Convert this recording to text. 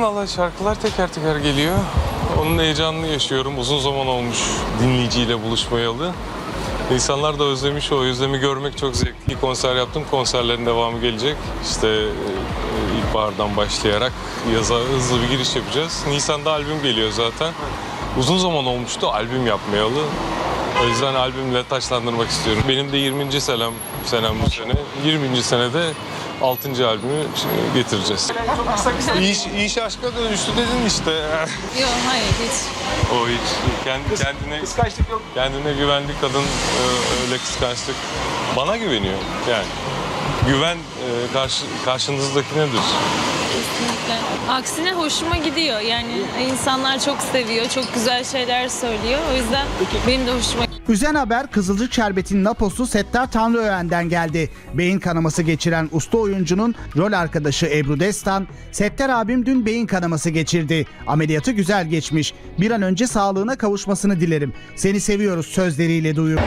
Valla şarkılar teker teker geliyor. Onun heyecanını yaşıyorum. Uzun zaman olmuş dinleyiciyle buluşmayalı. İnsanlar da özlemiş o özlemi görmek çok zevkli. Konser yaptım. Konserlerin devamı gelecek. İşte e, ilkbahardan başlayarak yaza hızlı bir giriş yapacağız. Nisan'da albüm geliyor zaten. Uzun zaman olmuştu albüm yapmayalı. O yüzden albümle taçlandırmak istiyorum. Benim de 20. senem, senem bu sene. 20. senede 6. albümü getireceğiz. Çok kısa kısa. İş, iş aşka dönüştü dedin işte. Yok hayır hiç. o hiç kendi, kendine Kıskançlık yok. kendine güvenli kadın e, öyle kıskançlık bana güveniyor yani. Güven e, karşı, karşınızdaki nedir? Kesinlikle. Aksine hoşuma gidiyor. Yani insanlar çok seviyor, çok güzel şeyler söylüyor. O yüzden benim de hoşuma Üzen Haber Kızılcık Şerbeti'nin Naposu Settar Tanrıöğen'den geldi. Beyin kanaması geçiren usta oyuncunun rol arkadaşı Ebru Destan, Settar abim dün beyin kanaması geçirdi. Ameliyatı güzel geçmiş. Bir an önce sağlığına kavuşmasını dilerim. Seni seviyoruz sözleriyle duyuyor.